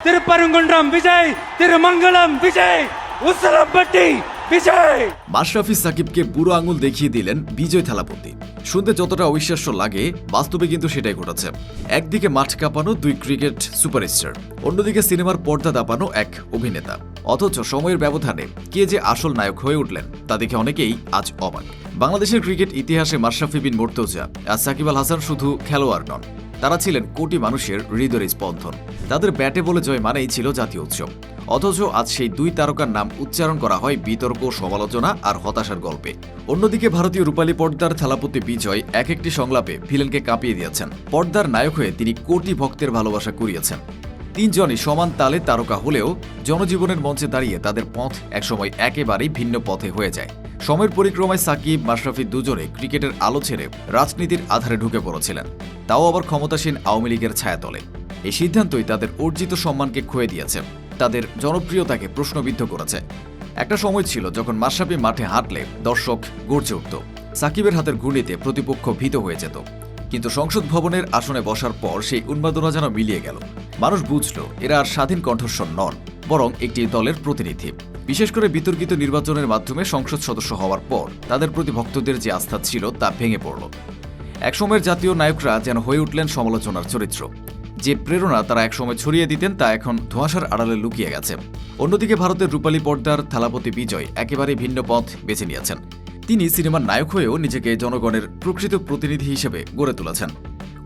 திருப்பரங்குன்றம் விஜய் திருமங்கலம் விஜய் உசலம்பட்டி বিজয় মাশরাফি সাকিবকে বুড়ো আঙুল দেখিয়ে দিলেন বিজয় থালাপতি শুনতে যতটা অবিশ্বাস্য লাগে বাস্তবে কিন্তু সেটাই ঘটেছে একদিকে মাঠ কাঁপানো দুই ক্রিকেট সুপারস্টার অন্যদিকে সিনেমার পর্দা দাপানো এক অভিনেতা অথচ সময়ের ব্যবধানে কে যে আসল নায়ক হয়ে উঠলেন তা দেখে অনেকেই আজ অবাক বাংলাদেশের ক্রিকেট ইতিহাসে মাশরাফি বিন মোর্তজা আর সাকিব আল হাসান শুধু খেলোয়াড় নন তারা ছিলেন কোটি মানুষের হৃদয়ের স্পন্দন। তাদের ব্যাটে বলে জয় মানেই ছিল জাতীয় উৎসব। অথচ আজ সেই দুই তারকার নাম উচ্চারণ করা হয় বিতর্ক, সমালোচনা আর হতাশার গল্পে। অন্যদিকে ভারতীয় রূপালী পর্দার থালাপতি বিজয় এক একটি সংলাপে ভিলেনকে কাঁপিয়ে দিয়েছেন। পর্দার নায়ক হয়ে তিনি কোটি ভক্তের ভালোবাসা কুড়িয়েছেন। তিনজনই সমান তালে তারকা হলেও জনজীবনের মঞ্চে দাঁড়িয়ে তাদের পথ একসময় একেবারেই ভিন্ন পথে হয়ে যায়। সময়ের পরিক্রমায় সাকিব, মাশরাফি দুজনে ক্রিকেটের আলো ছেড়ে রাজনীতির আধারে ঢুকে পড়েছিলেন। তাও আবার ক্ষমতাসীন আওয়ামী লীগের ছায়াতলে। এই সিদ্ধান্তই তাদের অর্জিত সম্মানকে ক্ষয়ে দিয়েছে। তাদের জনপ্রিয়তাকে প্রশ্নবিদ্ধ করেছে। একটা সময় ছিল যখন মাশরাফি মাঠে হাঁটলে দর্শক গর্জে উঠত। সাকিবের হাতের গুলিতে প্রতিপক্ষ ভীত হয়ে যেত। কিন্তু সংসদ ভবনের আসনে বসার পর সেই উন্মাদনা যেন মিলিয়ে গেল। মানুষ বুঝল, এরা আর স্বাধীন কণ্ঠস্বর নন, বরং একটি দলের প্রতিনিধি। বিশেষ করে বিতর্কিত নির্বাচনের মাধ্যমে সংসদ সদস্য হওয়ার পর তাদের প্রতি ভক্তদের যে আস্থা ছিল তা ভেঙে পড়ল। একসময়ের জাতীয় নায়করা যেন হয়ে উঠলেন সমালোচনার চরিত্র। যে প্রেরণা তারা একসময় ছড়িয়ে দিতেন তা এখন ধোঁয়াশার আড়ালে লুকিয়ে গেছে। অন্যদিকে ভারতের রূপালী পর্দার থালাপতি বিজয় একেবারে ভিন্ন পথ বেছে নিয়েছেন। তিনি সিনেমার নায়ক হয়েও নিজেকে জনগণের প্রকৃত প্রতিনিধি হিসেবে গড়ে তুলেছেন।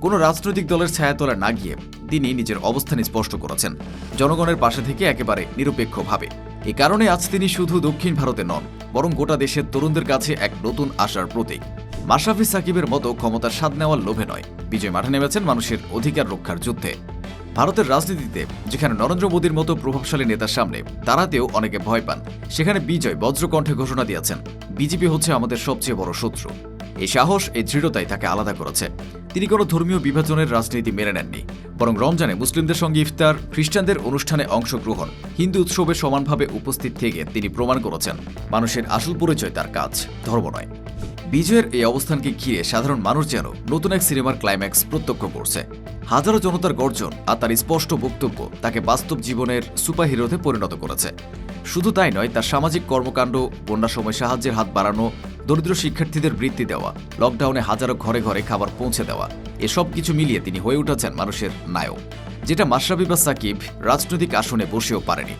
কোনো রাজনৈতিক দলের ছায়াতলা না গিয়ে তিনি নিজের অবস্থান স্পষ্ট করেছেন। জনগণের পাশে থেকে একেবারে নিরপেক্ষভাবে। এ কারণে আজ তিনি শুধু দক্ষিণ ভারতে নন, বরং গোটা দেশের তরুণদের কাছে এক নতুন আশার প্রতীক। মাশরাফি সাকিবের মতো ক্ষমতার স্বাদ নেওয়ার লোভে নয়। বিজয় মাঠে নেমেছেন মানুষের অধিকার রক্ষার যুদ্ধে। ভারতের রাজনীতিতে, যেখানে নরেন্দ্র মোদীর মতো প্রভাবশালী নেতার সামনে, তারাতেও অনেকে ভয় পান। সেখানে বিজয় বজ্রকণ্ঠে ঘোষণা দিয়েছেন, বিজেপি হচ্ছে আমাদের সবচেয়ে বড় শত্রু। এই সাহস, এই দৃঢ়তাই তাকে আলাদা করেছে। তিনি কোনো ধর্মীয় বিভাজনের রাজনীতি মেনে নেননি, বরং রমজানে মুসলিমদের সঙ্গে ইফতার, খ্রিস্টানদের অনুষ্ঠানে অংশগ্রহণ, হিন্দু উৎসবে সমানভাবে উপস্থিত থেকে তিনি প্রমাণ করেছেন, মানুষের আসল পরিচয় তার কাজ, ধর্ম নয়। বিজয়ের এই অবস্থানকে ঘিরে সাধারণ মানুষ যেন নতুন এক সিনেমার ক্লাইম্যাক্স প্রত্যক্ষ করছে। হাজারো জনতার গর্জন আর তার স্পষ্ট বক্তব্য তাকে বাস্তব জীবনের সুপারহিরোতে পরিণত করেছে। শুধু তাই নয়, তার সামাজিক কর্মকাণ্ড বন্যার সময় সাহায্যের হাত বাড়ানো, দরিদ্র শিক্ষার্থীদের বৃত্তি দেওয়া লকডাউনে হাজারো ঘরে ঘরে খাবার পৌঁছে দেওয়া, এসব কিছু মিলিয়ে তিনি হয়ে উঠেছেন মানুষের নায়ক, যেটা মাশরাফি বা সাকিব রাজনৈতিক আসনে বসেও পারেনি।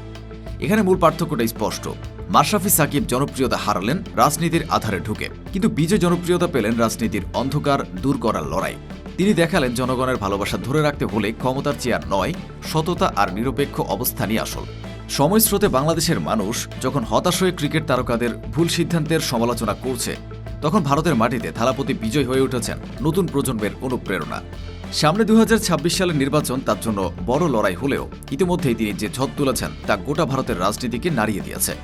এখানে মূল পার্থক্যটা স্পষ্ট। মাশরাফি সাকিব জনপ্রিয়তা হারালেন, রাজনীতির আধারে ঢুকে। কিন্তু বিজয় জনপ্রিয়তা পেলেন রাজনীতির অন্ধকার, দূর করার লড়াই। তিনি দেখালেন জনগণের ভালোবাসা ধরে রাখতে হলে ক্ষমতার চেয়ার নয়, সততা আর নিরপেক্ষ অবস্থানই আসল। সময়স্রোতে বাংলাদেশের মানুষ যখন হতাশ হয়ে ক্রিকেট তারকাদের ভুল সিদ্ধান্তের সমালোচনা করছে, তখন ভারতের মাটিতে থালাপতি বিজয় হয়ে উঠেছেন নতুন প্রজন্মের অনুপ্রেরণা। সামনে দু হাজার ছাব্বিশ সালের নির্বাচন তার জন্য বড় লড়াই হলেও ইতিমধ্যেই তিনি যে ঝড় তুলেছেন তা গোটা ভারতের রাজনীতিকে নাড়িয়ে দিয়েছে।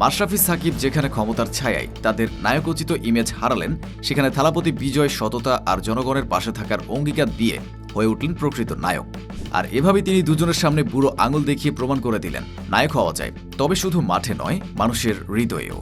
মাশরাফি সাকিব যেখানে ক্ষমতার ছায়ায় তাদের নায়কোচিত ইমেজ হারালেন, সেখানে থালাপতি বিজয় সততা আর জনগণের পাশে থাকার অঙ্গীকার দিয়ে হয়ে উঠলেন প্রকৃত নায়ক। আর এভাবে তিনি দুজনের সামনে বুড়ো আঙুল দেখিয়ে প্রমাণ করে দিলেন, নায়ক হওয়া যায়, তবে শুধু মাঠে নয়, মানুষের হৃদয়েও।